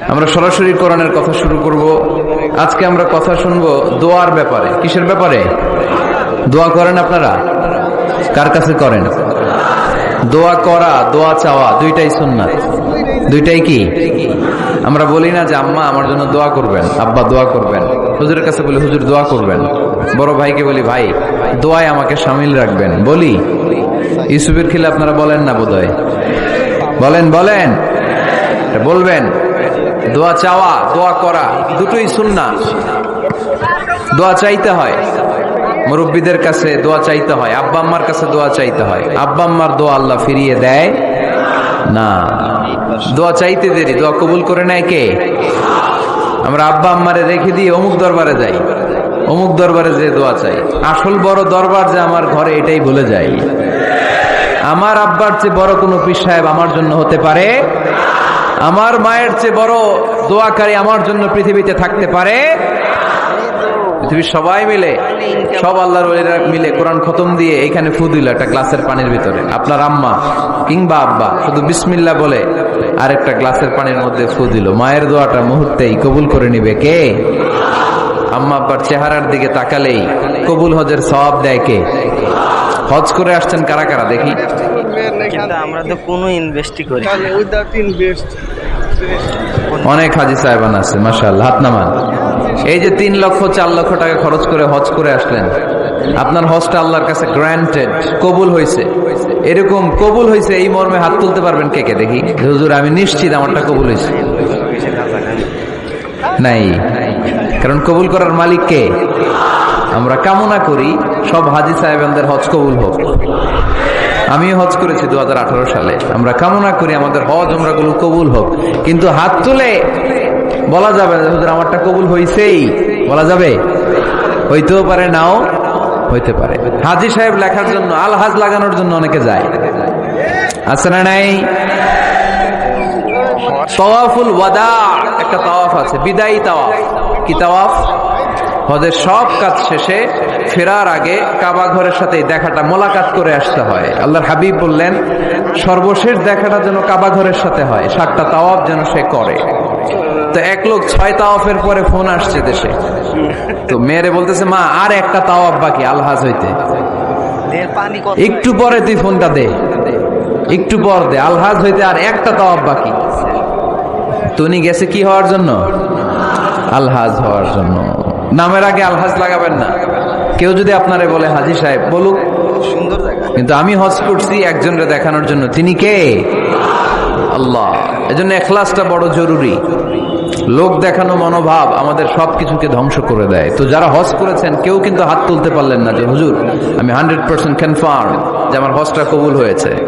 আমরা সরাসরি কোরআনের কথা শুরু করব। আজকে আমরা কথা শুনব দোয়ার ব্যাপারে। কিসের ব্যাপারে? দোয়া করেন আপনারা? কার কাছে করেন? দোয়া করা, দোয়া চাওয়া, দুইটাই সুন্নাত। দুইটাই কি? আমরা বলি না যে আম্মা আমার জন্য দোয়া করবেন, আব্বা দোয়া করবেন। হুজুরের কাছে বলি, হুজুর, দোয়া করবেন। বড় ভাইকে বলি, ভাই, দোয়ায় আমাকে সামিল রাখবেন। বলি। ইউসুফের খিলে আপনারা বলেন না বোধহয়? বলেন বলেন। বলবেন। দোয়া চাওয়া, দোয়া করা, দুটোই সুন্না দোয়া চাইতে হয়। মুরব্বীদের কাছে দোয়া চাইতে হয়, আব্বা আম্মার কাছে দোয়া চাইতে হয়। আব্বা আম্মার দোয়া আল্লাহ ফিরিয়ে দেয় না। দোয়া চাইতে দেরি, দোয়া কবুল করে নেয় কে? আমরা আব্বা আম্মারে রেখে দিয়ে অমুক দরবারে যাই। অমুক দরবারে যে দোয়া চাই। আসল বড় দরবার যে আমার ঘরে এটাই ভুলে যাই। আমার আব্বার চেয়ে বড় কোনো পীর সাহেব আমার জন্য হতে পারে আমার মায়ের চেয়ে বড় দোয়াকারী আমার জন্য পৃথিবীতে থাকতে পারে? পৃথিবীর সবাই মিলে, সব আল্লাহর মিলে কোরআন খতম দিয়ে এখানে ফু দিল একটা গ্লাসের পানির ভিতরে। আপনার আম্মা কিংবা আব্বা, শুধু বিসমিল্লা বলে আর একটা গ্লাসের পানির মধ্যে ফু দিল। মায়ের দোয়াটা মুহূর্তেই কবুল করে নিবে কে? আম্মা আব্বার চেহারার দিকে তাকালেই কবুল হজের সব দেয় কে? হজ করে আসছেন কারা কারা? দেখি। কিন্তু আমরা তো কোনো ইনভেস্টই করি. অনেক হাজি সাহেবান আছে মাসাল্লাহ হাত নামান। এই যে তিন লক্ষ চার লক্ষ টাকা খরচ করে হজ করে আসলেন আপনার হজটা আল্লাহর কাছে গ্রান্টেড কবুল হয়েছে। এরকম কবুল হয়েছে এই মর্মে হাত তুলতে পারবেন কে কে? দেখি হুজুর আমি নিশ্চিত আমারটা কবুল হয়েছে। নাই কারণ কবুল করার মালিক কে? আমরা কামনা করি সব হাজি সাহেবানদের হজ কবুল হোক। আমিও হজ করেছি দু হাজার আঠারো সালে। আমরা কামনা করি আমাদের হজগুলো কবুল হোক। কিন্তু হাত তুলে বলা যাবে আমারটা কবুল হইছেই। বলা যাবে? হইতেও পারে, নাও হইতে পারে। হাজি সাহেব লেখার জন্য আল হাজ লাগানোর জন্য অনেকে যায়। আছে না নাই? তাওয়াফুল ওয়াদা, একটা তাওয়াফ আছে। বিদায়ী তাওয়াফ। কি তাওয়াফ? হজের সব কাজ শেষে ফেরার আগে কাবা ঘরের সাথে দেখাটা মোলাকাত করে আসতে হয়। আল্লাহর হাবিব বললেন সর্বশেষ দেখাটা যেন কাবা ঘরের সাথে হয় সাতটা তাওয়াব যেন সে করে। তো এক লোক ছয় তাওয়াফের পরে ফোন আসছে দেশে। তো মেয়েরে বলতেছে মা আর একটা তাওয়াব বাকি আলহাজ হইতে। একটু পরে তুই ফোনটা দে। একটু পর দে আলহাজ হইতে আর একটা তাওয়াব বাকি। তুমি গেছে কি হওয়ার জন্য? আলহাজ হওয়ার জন্য। নামের আগে আলহাজ লাগাবেন না। কেউ যদি আপনারে বলে হাজি সাহেব বলুক। সুন্দর কিন্তু আমি হজ করছি একজনকে দেখানোর জন্য। তিনি কে? আল্লাহ। এজন্য এখলাসটা বড় জরুরি। লোক দেখানো মনোভাব আমাদের সবকিছুকে ধ্বংস করে দেয়। তো যারা হজ করেছেন কেউ কিন্তু হাত তুলতে পারলেন না যে হুজুর আমি হান্ড্রেড পার্সেন্ট কনফার্ম যে আমার হজটা কবুল হয়েছে।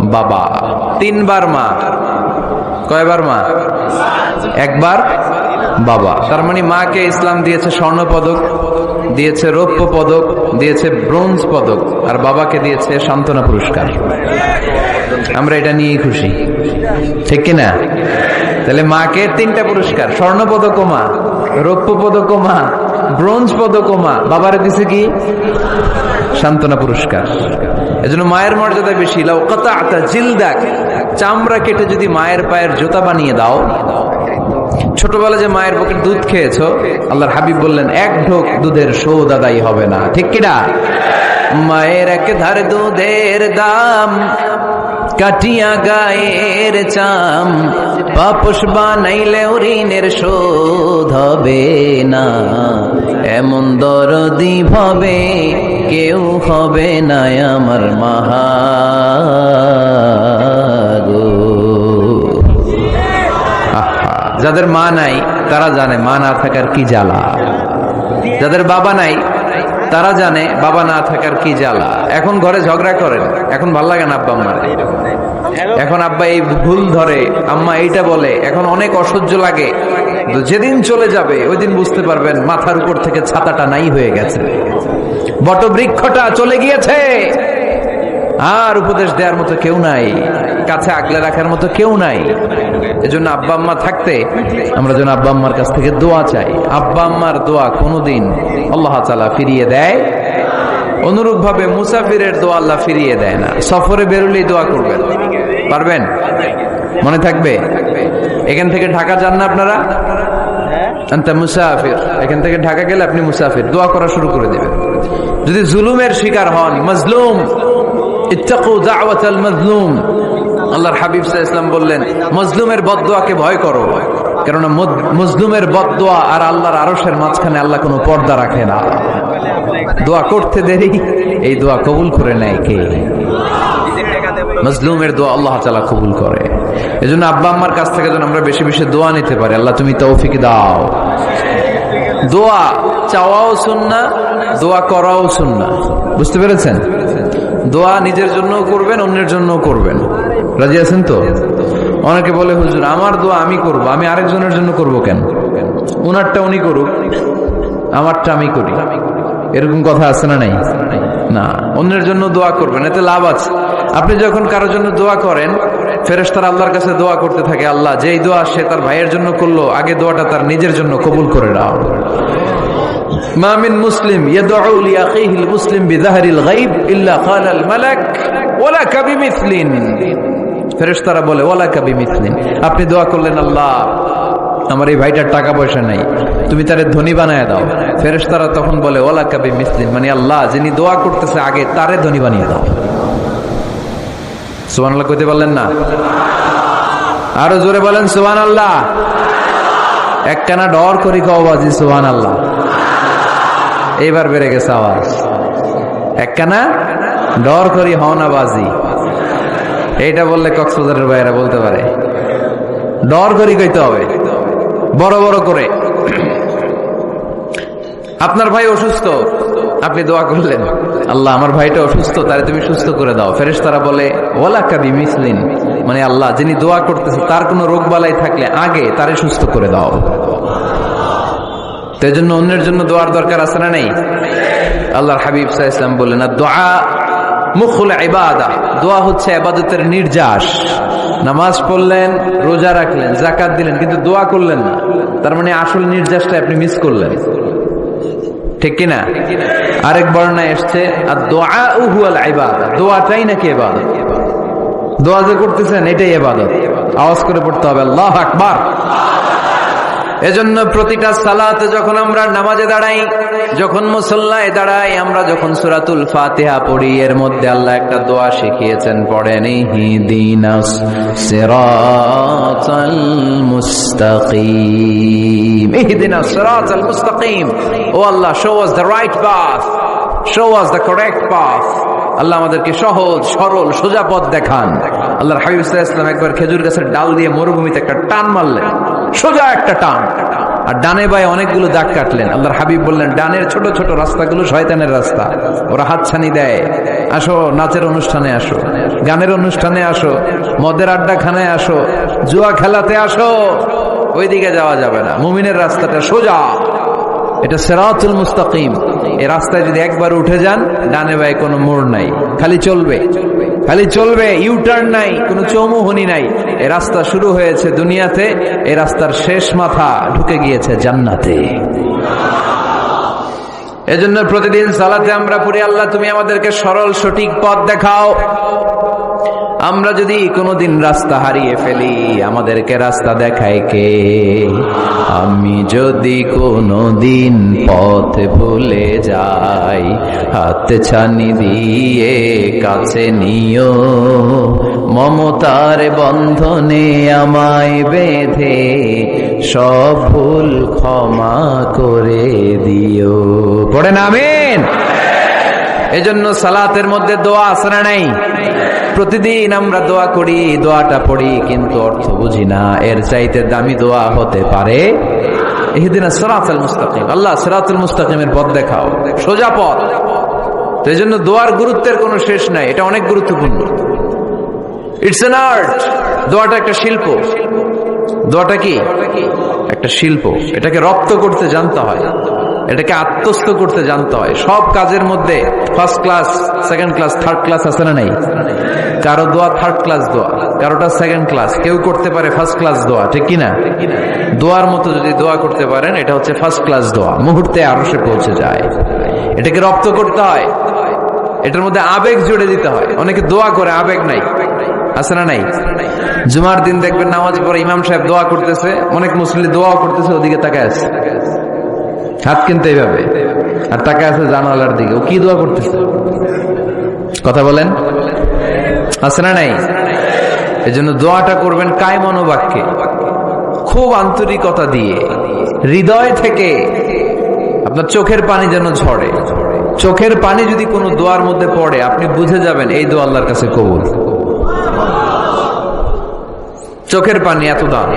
বাবা। তিনবার মা। কয়বার মা? একবার বাবা। তার মানে মাকে ইসলাম দিয়েছে স্বর্ণ পদক, দিয়েছে রৌপ্য পদক, দিয়েছে ব্রোঞ্জ পদক, আর বাবাকে দিয়েছে সান্ত্বনা পুরস্কার। আমরা এটা নিয়েই খুশি। ঠিক কিনা তাহলে মাকে তিনটা পুরস্কার, স্বর্ণ পদক মা, রৌপ্য পদক মা, ব্রোঞ্জ পদক মা। বাবারে দিছে কি? সান্ত্বনা পুরস্কার। এজন্য মায়ের মর্যাদা বেশি। লাউ কাতা জিলদাক, চামড়া কেটে যদি মায়ের পায়ের জুতা বানিয়ে দাও। ছোটবেলা যে মায়ের বুকের দুধ খেয়েছো, আল্লাহর হাবিব বললেন, এক ঢোক দুধের সৌদ আদায় হবে না। ঠিক কিনা মায়ের এক ধার দুধের দাম, কাটিয়া গায়ের চাম। পাপস বানাইলে ঋণের শোধ হবে না। এমন দরদি ভাবে কেউ হবে না আমার আহা, যাদের মা নাই তারা জানে মা না থাকার কি জ্বালা। যাদের বাবা নাই তারা জানে বাবা না থাকার কি জ্বালা। এখন ঘরে ঝগড়া করেন এখন ভালো লাগে না আব্বা আম্মার। এখন আব্বা এই ভুল ধরে আম্মা এইটা বলে এখন অনেক অসহ্য লাগে। তো যেদিন চলে যাবে, ওই দিন বুঝতে পারবেন মাথার উপর থেকে ছাতাটা নাই হয়ে গেছে। বটবৃক্ষটা চলে গিয়েছে। আর উপদেশ দেওয়ার মতো কেউ নাই, কাছে আগলে রাখার মতো কেউ নাই। এজন্য আব্বা আম্মা থাকতে আমরা যেন আব্বা আম্মার কাছ থেকে দোয়া চাই। আব্বা আম্মার দোয়া কোনোদিন আল্লাহ তালা ফিরিয়ে দেয়। অনুরূপ ভাবে মুসাফিরের দোয়া আল্লাহ ফিরিয়ে দেয় না। সফরে বেরোলেই দোয়া করবেন। পারবেন? মনে থাকবে? এখান থেকে ঢাকা যান না আপনারা? এখান থেকে ঢাকা গেলে আপনি মুসাফির। দোয়া করা শুরু করে দেবেন। যদি জুলুমের শিকার হন, মজলুম। মজলুম। আল্লাহর হাবিব ইসলাম বললেন, মজলুমের ভয় করো। কেননা মজলুমের বদদোয়া আর আল্লাহর আরশের মাঝখানে আল্লাহ কোনো পর্দা রাখে না। দোয়া করতে দেরি, এই দোয়া কবুল করে নেয় কে? মজলুমের দোয়া আল্লাহ তালা কবুল করে। এজন্য আব্বা আম্মার কাছ থেকে যেন আমরা বেশি বেশি দোয়া নিতে পারি। আল্লাহ তুমি তৌফিক দাও। দোয়া চাওয়াও শুননা দোয়া করাও শুননা বুঝতে পেরেছেন? দোয়া নিজের জন্যও করবেন, অন্যের জন্যও করবেন। রাজি আছেন তো? অনেকে বলে, হুজুর, আমার দোয়া আমি করব, আমি আরেকজনের জন্য করব কেন? ওনারটা উনি করুক, আমারটা আমি করি। এরকম কথা আছে না নাই? না, অন্যের জন্য দোয়া করবেন, এতে লাভ আছে। আপনি যখন কারোর জন্য দোয়া করেন ফেরেস্তার আল্লাহর কাছে দোয়া করতে থাকে, আল্লাহ, যেই দোয়া সে তার ভাইয়ের জন্য করল, আগে দোয়াটা তার নিজের জন্য কবুল করে নাও। আপনি দোয়া করলেন, আল্লাহ, আমার এই ভাইটার টাকা পয়সা নাই, তুমি তার ধনী বানিয়ে দাও। ফেরেস্তারা তখন বলে, ওলা কাবি মিসলিম মানে আল্লাহ, যিনি দোয়া করতেছে, আগে তারে ধনী বানিয়ে দাও। সুবহানাল্লাহ কইতে পারলেন না? আরও জোরে বলেন, সুবহানাল্লাহ। একখানা ডর করি কওবাজি সুবহানাল্লাহ। এইবার বেড়ে গেছে আওয়াজ। একখানা ডর করি হওনাবাজি এইটা বললে কক্সবাজারের বাইরা বলতে পারে। ডর করি কইতে হবে। বড় বড় করে। আপনার ভাই অসুস্থ, আপনি দোয়া করলেন। আল্লাহ, আমার ভাইটা অসুস্থ, তারে তুমি সুস্থ করে দাও। ফেরেশ তারা বলে ওলা কাবি মিসলিন মানে আল্লাহ, যিনি দোয়া করতেছে, তার কোনো রোগ বালাই থাকলে আগে তারে সুস্থ করে দাও। তো জন্য অন্যের জন্য দোয়ার দরকার আছে না নেই? আল্লাহর হাবিব সাহা ইসলাম বললেন দোয়া মুখুল ইবাদা। দোয়া হচ্ছে আবাদতের নির্যাস। নামাজ পড়লেন, রোজা রাখলেন জাকাত দিলেন, কিন্তু দোয়া করলেন না। তার মানে আসল নির্যাসটা আপনি মিস করলেন। ঠিক কিনা? আরেক বর্ণায় এসছে আর দোয়া উহুয়াল দোয়া দোয়াটাই নাকি এবার দোয়া যে করতেছেন, এটাই এবাদত আওয়াজ করে পড়তে হবে, আল্লাহ আকবার এজন্য প্রতিটা সালাতে যখন আমরা নামাজে দাঁড়াই, যখন মুসল্লায় দাঁড়াই, আমরা যখন সুরাতুল ফাতিহা পড়ি, এর মধ্যে আল্লাহ একটা দোয়া শিখিয়েছেন, পড়েন ও আল্লাহ show the right path show the path আল্লাহ আমাদেরকে সহজ, সরল, সোজা পথ দেখান। আল্লাহর হাবিব ইসলাম একবার খেজুর গাছের ডাল দিয়ে মরুভূমিতে একটা টান মারলেন। সোজা একটা টান। আর ডানে বায়ে অনেকগুলো দাগ কাটলেন। আল্লাহর হাবিব বললেন, ডানের ছোট ছোট রাস্তাগুলো শয়তানের রাস্তা। ওরা হাতছানি দেয়। আসো, নাচের অনুষ্ঠানে আসো, গানের অনুষ্ঠানে আসো, মদের আড্ডাখানায় আসো, জুয়া খেলাতে আসো। ওইদিকে যাওয়া যাবে না। মুমিনের রাস্তাটা সোজা। এটা সেরাতুল মুস্তাকিম। এই রাস্তায় যদি একবার উঠে যান, ডানে বায়ে কোনো মোড় নাই। খালি চলবে। খালি চলবে ইউটার্ন নাই, কোনো চৌমুহনি নাই। এ রাস্তা শুরু হয়েছে দুনিয়াতে, এ রাস্তার শেষ মাথা ঢুকে গিয়েছে জান্নাতে। এজন্য প্রতিদিন সালাতে আমরা পড়ি, আল্লাহ তুমি আমাদেরকে সরল সঠিক পথ দেখাও। আমরা যদি কোনোদিন রাস্তা হারিয়ে ফেলি, আমাদেরকে রাস্তা দেখায় কে? আমি যদি কোনোদিন পথ ভুলে যাই, হাত ছানি দিয়ে কাছে নিও। মমতার বন্ধনে আমায় বেঁধে, সব ভুল ক্ষমা করে দিও। পড়ে নামেন এজন্য সালাতের মধ্যে দোয়া আছে না নাই? প্রতিদিন আমরা দোয়া করি, দোয়াটা পড়ি, কিন্তু অর্থ বুঝি না। এর চাইতে দামি দোয়া হতে পারে এদিন সরাতুল মুস্তাকিম। আল্লাহ সরাতুল মুস্তাকিমের পথ দেখাও। সোজা পথ। তো এই জন্য দোয়ার গুরুত্বের কোনো শেষ নাই। এটা অনেক গুরুত্বপূর্ণ। ইটস এন আর্ট দোয়াটা একটা শিল্প। দোয়াটা কি? একটা শিল্প। এটাকে রপ্ত করতে জানতে হয়। এটাকে আত্মস্থ করতে জানতে হয়। সব কাজের মধ্যে first class second class third class আছে না নাই? কারও দোয়া থার্ড ক্লাস দোয়া, কারোটা সেকেন্ড ক্লাস কেউ করতে পারে ফার্স্ট ক্লাস দোয়া, ঠিক কিনা দোয়ার মতো যদি দোয়া করতে পারেন, এটা হচ্ছে ফার্স্ট ক্লাস দোয়া। মুহূর্তে আরও সে পৌঁছে যায়। এটাকে রপ্ত করতে হয়। এটার মধ্যে আবেগ জুড়ে দিতে হয়। অনেকে দোয়া করে, আবেগ নাই। আছে না নাই? জুমার দিন দেখবেন নামাজ পরে ইমাম সাহেব দোয়া করতেছে, অনেক মুসলিম দোয়াও করতেছে, ওদিকে তাকায় আছে। হাত কিনতে এইভাবে। আর তাকায় আছে জানালার দিকে। ও কি দোয়া করতেছে? কথা বলেন। আছে না নাই? এই জন্য দোয়াটা করবেন কায় মনোবাক্যে খুব আন্তরিকতা দিয়ে। হৃদয় থেকে আপনার চোখের পানি যেন ঝরে। চোখের পানি যদি কোনো দোয়ার মধ্যে পড়ে, আপনি বুঝে যাবেন এই দোয়া আল্লাহর কাছে কবুল। চোখের পানি এত দাম।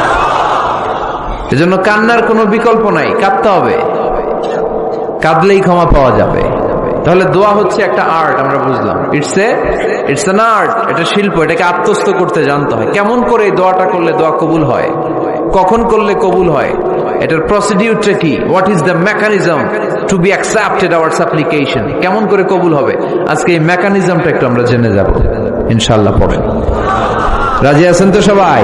এজন্য কান্নার কোনো বিকল্প নাই, কাঁদতে হবে। কাঁদলেই ক্ষমা পাওয়া যাবে। তাহলে দোয়া হচ্ছে একটা আর্ট, আমরা বুঝলাম। It's a it's an art এটা শিল্প, এটাকে আত্মস্থ করতে জানতে হয়। কেমন করে দোয়াটা করলে দোয়া কবুল হয়? কখন করলে কবুল হয়? এটার প্রসিডিউরটা কি? What is the mechanism to be accepted our application কেমন করে কবুল হবে? আজকে এই মেকানিজমটা একটু আমরা জেনে যাব। ইনশাল্লাহ পড়েন রাজি আছেন তো সবাই?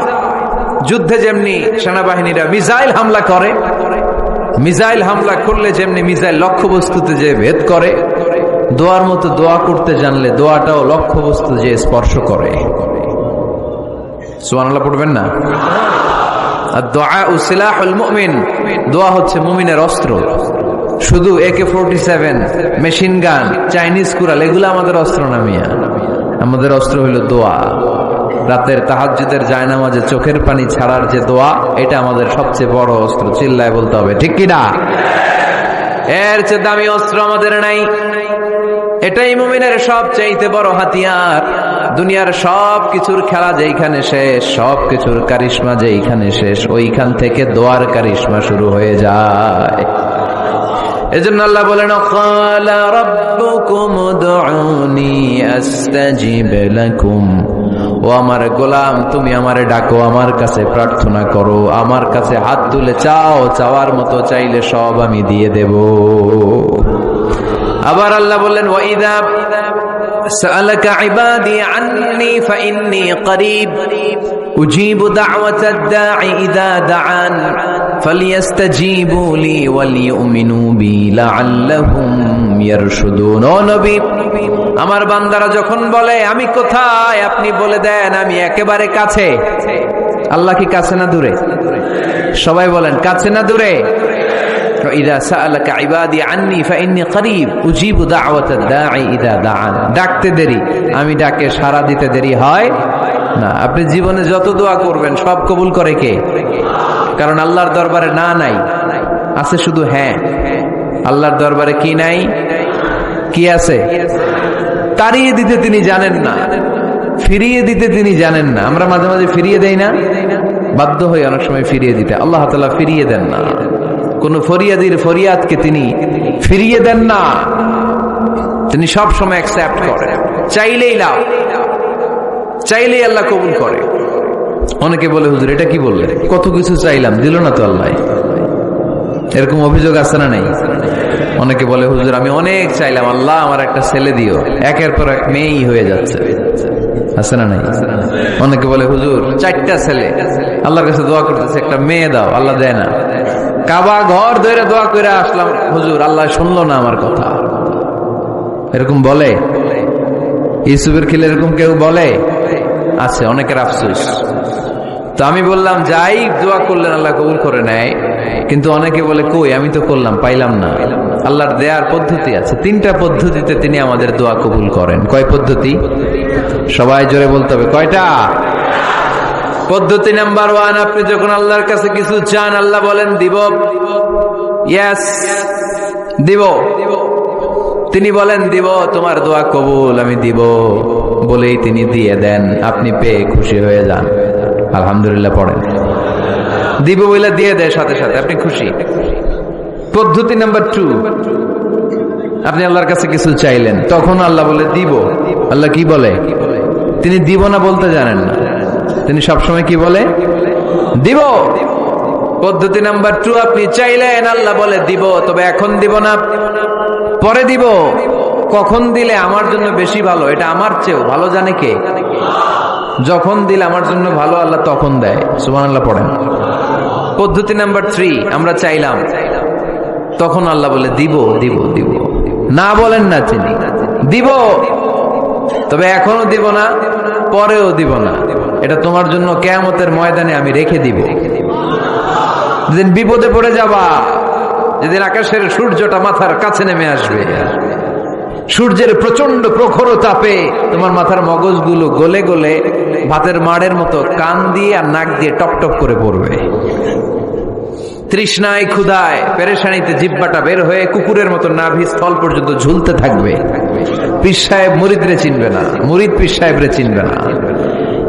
যুদ্ধে যেমনি সেনাবাহিনীরা মিসাইল হামলা করে, মিসাইল হামলা করলে যেমনি মিসাইল লক্ষ্যবস্তুতে যে ভেদ করে, দোয়ার মতো দোয়া করতে জানলে দোয়াটাও লক্ষ্যবস্তু যে স্পর্শ করে। সুবহানাল্লাহ, পড়বেন না? আর দোয়া উসিলাহুল মুমিন, দোয়া হচ্ছে মুমিনের অস্ত্র। শুধু AK forty seven, machine gun, Chinese Corel এগুলো আমাদের অস্ত্র না মিয়া? আমাদের অস্ত্র হইল দোয়া। রাতের তাহাজ্জুদের জায়নামাজে চোখের পানি ছাড়ার যে দোয়া, এটা আমাদের সবচেয়ে বড় অস্ত্র। চিল্লায় বলতে হবে, ঠিক কি না এর চেয়ে দামি অস্ত্র আমাদের নাই। এটাই মুমিনের সব চাইতে বড় হাতিয়ার। দুনিয়ার সব কিছুর খেলা যেইখানে শেষ সব কিছুর কারিশমা যেইখানে শেষ, ওইখান থেকে দোয়ার কারিশমা শুরু হয়ে যায়। এজন্য আল্লাহ বলেন ক্বালা রাব্বুকুম উদউনি আস্তাজিব লাকুম। ও আমার গোলাম তুমি আমারে ডাকো আমার কাছে প্রার্থনা করো আমার কাছে হাত তুলে চাও চাওয়ার মতো চাইলে সব আমি দিয়ে দেব আবার আল্লাহ বললেন ওয়াইদা سألك عبادي عني فإني قريب أجيب دعوة الداع إذا دعان ফালিয়াস্তাজিবু লি ওয়ালিউমিনু বি লাআল্লাহুম ইয়ারশুদুন। ও নবী, আমার বান্দারা যখন বলে, আমি কোথায়? আপনি বলে দেন, আমি একেবারে কাছে। আল্লাহ কি কাছে না দূরে? সবাই বলেন, কাছে না দূরে? ডাকতে দেরি, আমি ডাকে সারা দিতে দেরি হয়। না, আপনি জীবনে যত দোয়া করবেন, সব কবুল করে কে? কারণ আল্লাহর দরবারে না নাই, আছে শুধু হ্যাঁ। আল্লাহর দরবারে কি নাই? কি আছে? তাড়িয়ে দিতে তিনি জানেন না, ফিরিয়ে দিতে তিনি জানেন না। আমরা মাঝে মাঝে ফিরিয়ে দেই না, বাধ্য হয়ে অনেক সময় ফিরিয়ে দিতে। আল্লাহ তালা ফিরিয়ে দেন না। কোন ফরিয়াদির ফরিয়াদকে তিনি ফিরিয়ে দেন না। তিনি সব সময় অ্যাকসেপ্ট করেন। চাইলেই লাভ। চাইলেই আল্লাহ কবুল করে। অনেকে বলে, হুজুর, এটা কি বললে কত কিছু চাইলাম, দিল না তো আল্লাহ? এরকম অভিযোগ আছে না নাই? অনেকে বলে, হুজুর, আমি অনেক চাইলাম, আল্লাহ আমার একটা ছেলে দিও। একের পর এক মেয়েই হয়ে যাচ্ছে। আছে না নাই? অনেকে বলে, হুজুর, চারটা ছেলে, আল্লাহর কাছে দোয়া করতেছে, একটা মেয়ে দাও, আল্লাহ দেয় না। কাবা ঘর ধরে দোয়া করে আসলাম, হুজুর, আল্লাহ শুনলো না আমার কথা। এরকম বলে? ইউসুফের খিলে এরকম কেউ বলে? আছে, অনেকের আফসোস। তো আমি বললাম, যাই, দোয়া করলেন, আল্লাহ কবুল করে নেয়। কিন্তু অনেকে বলে, কই, আমি তো করলাম, পাইলাম না। আল্লাহর দেয়ার পদ্ধতি আছে। তিনটা পদ্ধতিতে তিনি আমাদের দোয়া কবুল করেন। কয় পদ্ধতি? সবাই জোরে বলতে হবে। কয়টা? পদ্ধতি নাম্বার ওয়ান, আপনি যখন আল্লাহর কাছে কিছু চান, আল্লাহ বলেন, দিব। ইয়াস দিব। তিনি বলেন, দিব, তোমার দোয়া কবুল, আমি দিব। বলেই তিনি দিয়ে দেন, আপনি পেয়ে খুশি হয়ে যান। আলহামদুলিল্লাহ পড়েন। দিব বলে দিয়ে দেয় সাথে সাথে, আপনি খুশি। পদ্ধতি নাম্বার টু আপনি আল্লাহর কাছে কিছু চাইলেন, তখন আল্লাহ বলে, দিব। আল্লাহ কি বলে? তিনি দিব না বলতে জানেন না। তিনি সবসময় কি বলে? দিব। পদ্ধতি নাম্বার টু আপনি চাইলেন, আল্লাহ বলে, দিব। তবে এখন দিব না। পরে দিব। কখন দিলে আমার জন্য বেশি ভালো? এটা আমার চেয়েও ভালো জানে কে? যখন দিলে আমার জন্য ভালো, আল্লাহ তখন দেয়। সুমান আল্লাহ পড়েন। পদ্ধতি নাম্বার থ্রি আমরা চাইলাম, তখন আল্লাহ বলে, দিব দিব দিব। না বলেন না তিনি। দিব। তবে এখনও দিব না, পরেও দিব না। এটা তোমার জন্য কেয়ামতের ময়দানে আমি রেখে দিব। যেদিন বিপদে পড়ে যাবা, যেদিন আকাশের সূর্যটা মাথার কাছে নেমে আসবে। সূর্যের প্রচণ্ড প্রখর তাপে তোমার মাথার মগজগুলো গলে গলে ভাতের মাড়ের মতো কান দিয়ে আর নাক দিয়ে টপ টপ করে পড়বে। তৃষ্ণায় ক্ষুদায় পেরেশানিতে জিব্বাটা বের হয়ে কুকুরের মতো নাভি স্থল পর্যন্ত ঝুলতে থাকবে। পীর সাহেব মুরিদরে চিনবে না, মুরিদ পীর সাহেবরে চিনবে না।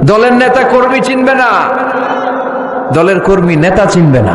দলের নেতা কর্মী চিনবে না, দলের কর্মী নেতা চিনবে না।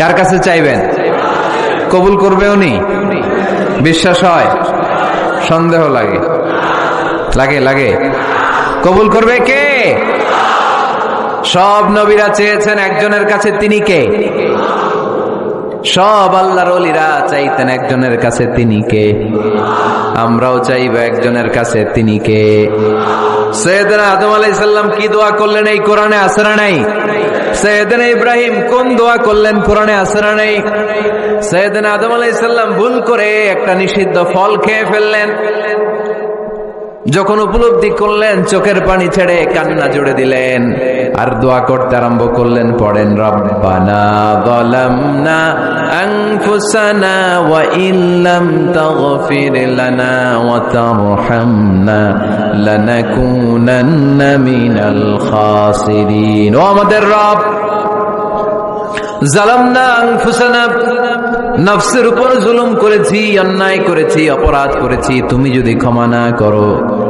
কার কাছে চাইবেন? কবুল করবে উনি? বিশ্বাস হয়? সন্দেহ লাগে। লাগে লাগে। কবুল করবে কে? সব নবীরা চেয়েছেন একজনের কাছে তিনি কে? সব আল্লাহর অলিরা চাইতেন একজনের কাছে তিনি কে? আমরাও চাইব একজনের কাছে তিনি কে? সৈয়দনা আদম আলাইসাল্লাম কি দোয়া করলেন এই কোরআনে আসরা নাই? সৈয়দনা ইব্রাহিম কোন দোয়া করলেন কোরআনে আসরা নাই? সৈয়দনা আদম আলাইসাল্লাম ভুল করে একটা নিষিদ্ধ ফল খেয়ে ফেললেন। যখন উপলব্ধি করলেন, চোখের পানি ছেড়ে কান্না জুড়ে দিলেন। আর দোয়া করতে আরম্ভ করলেন, পড়েন, রব্বানা ও আমাদের রব জালামনা আনফুসানা, নফসের উপর জুলুম করেছি, অন্যায় করেছি, অপরাধ করেছি, তুমি যদি ক্ষমা না করো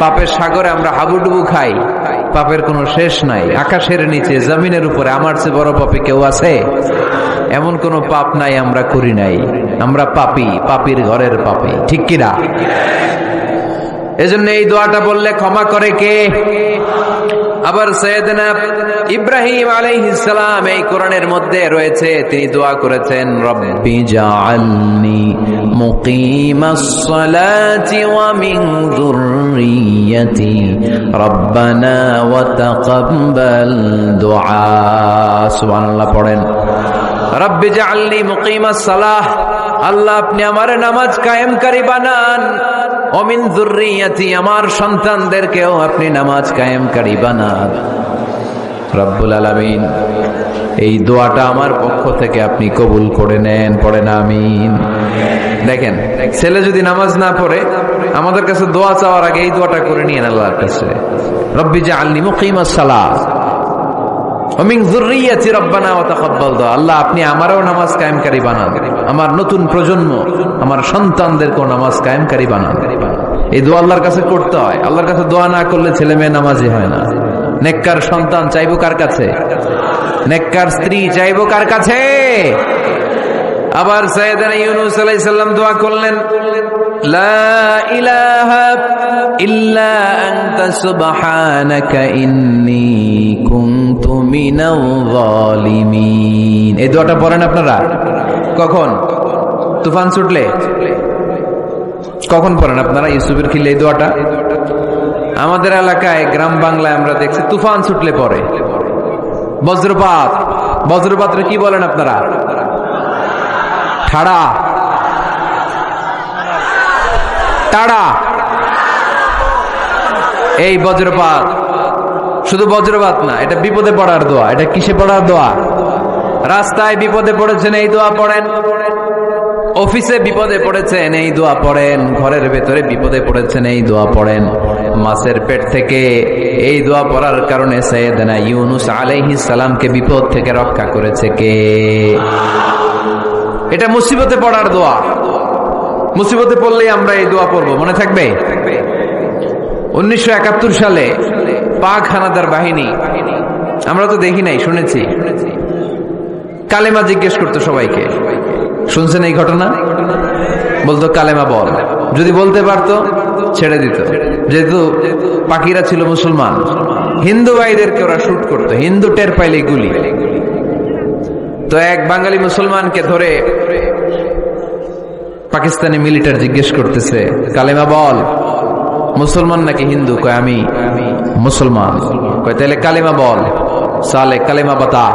পাপের সাগরে আমরা হাবুডুবু খাই। পাপের কোনো শেষ নাই। আকাশের নিচে, জমিনের উপরে, আমার চেয়ে বড় পাপে কেউ আছে? এমন কোনো পাপ নাই আমরা করি নাই। আমরা পাপি, পাপির ঘরের পাপি। ঠিক কিনা? এজন্য এই দোয়াটা বললে ক্ষমা করে কে? আবার সৈয়দনা ইব্রাহিম আলাইহিসসালাম এই কোরআনের মধ্যে রয়েছে, তিনি দোয়া করেছেন, রব্বি জাআলনি মুকিমাস সালাতি ওয়া মিন যুররিয়্যাতি রব্বানা ওয়া তাকাব্বাল দুআ। সুবহানাল্লাহ পড়েন। রব্বি জাআলনি মুকিমাস সালাহ, আল্লাহ আপনি আমার নামাজ কায়েমকারী বানান। অমিন জুরিয়াতি আমার সন্তানদেরকেও আপনি নামাজ কায়েমকারী বানান। রব্বুল আলামিন, এই দোয়াটা আমার পক্ষ থেকে আপনি কবুল করে নেন, পড়েন, আমিন। দেখেন, ছেলে যদি নামাজ না পড়ে, আমাদের কাছে দোয়া চাওয়ার আগে এই দোয়াটা করে নিয়েন আল্লাহর কাছে। রব্বি যে আল্লি মুকিমাস সালাহ অমিন যুররিয়াতি রব্বানা ওয়া তাকাব্বাল দোয়া আল্লাহ, আপনি আমারও নামাজ কায়েমকারী বানান। আমার নতুন প্রজন্ম আমার সন্তানদেরকেও নামাজ কায়েমকারী বানান। এই দোয়া আল্লাহর কাছে করতে হয়। আল্লাহর কাছে দোয়া না করলে ছেলে মেয়ে নামাজি হয় না। নেককার সন্তান চাইব কার কাছে? নেককার স্ত্রী চাইব কার কাছে? আবার সৈয়দনা ইউনুস আলাইহিস সালাম দোয়া করলেন, লা ইলাহা ইল্লা আনতা সুবহানাকা ইন্নী কুনতু মিনাল জালিমিন এই দোয়াটা পড়েন আপনারা? কখন? তুফান ছুটলে? কখন পড়েন আপনারা ইউসুফের খিলে এই দোয়াটা? আমাদের এলাকায়, গ্রাম বাংলায় আমরা দেখছি তুফান ছুটলে পরে বজ্রপাত। বজ্রপাতরে কি বলেন আপনারা? ঠাড়া। টাড়া। এই বজ্রপাত। শুধু বজ্রপাত না, এটা বিপদে পড়ার দোয়া। এটা কিসে পড়ার দোয়া? রাস্তায় বিপদে পড়েছেন, এই দোয়া পড়েন। অফিসে বিপদে পড়েছেন, এই দোয়া পড়েন। ঘরের ভেতরে বিপদে পড়েছেন, এই দোয়া পড়েন। মাছের পেট থেকে এই দোয়া পড়ার কারণে সৈয়দনা ইউনুস আলাইহিস সালামকে বিপদ থেকে রক্ষা করেছে কে? এটা মুসিবতে পড়ার দোয়া। মুসিবতে পড়লেই আমরা এই দোয়া পড়ব, মনে থাকবে? উনিশশো একাত্তর সালে পাক হানাদার বাহিনী, আমরা তো দেখি নাই, শুনেছি। কালেমা জিজ্ঞেস করতো সবাইকে, শুনছেন এই ঘটনা? বলতো, কালেমা বল। যদি বলতে পারতো, ছেড়ে দিত। যেহেতু পাখিরা ছিল মুসলমান, হিন্দু ভাইদেরকে ওরা শুট করতো, হিন্দু টের পাইলে গুলি। তো এক বাঙালি মুসলমানকে ধরে পাকিস্তানি মিলিটার জিজ্ঞেস করতেছে, কালেমা বল, মুসলমান নাকি হিন্দু? কয়, আমি মুসলমান। কয় তাহলে কালেমা বল। সালে কালেমা বাতা।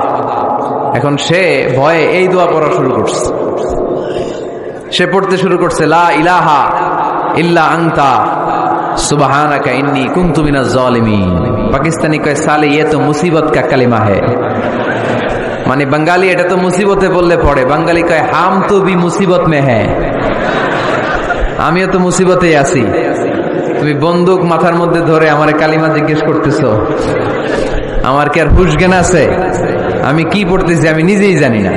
এখন সে ভয়ে এই দোয়া পড়া শুরু করছে। সে পড়তে শুরু করছে, লা ইলাহা ইল্লা আংতা সুবাহানাকা কুমতুমিনা জালিমিন। পাকিস্তানি কয়, সালে ইয়ে তো মুসিবত কা কালিমা হ্যায় মানে বাঙালি এটা তো মুসিবতে বললে পড়ে। বাঙালি কয়, হাম তো বি মুসিবত মে হ্যাঁ আমিও তো মুসিবতে আছি। তুমি বন্দুক মাথার মধ্যে ধরে আমার কালিমা জিজ্ঞেস করতেছো। আমার কি আর হুশ জ্ঞান আছে? আমি কি পড়তেছি আমি নিজেই জানি না।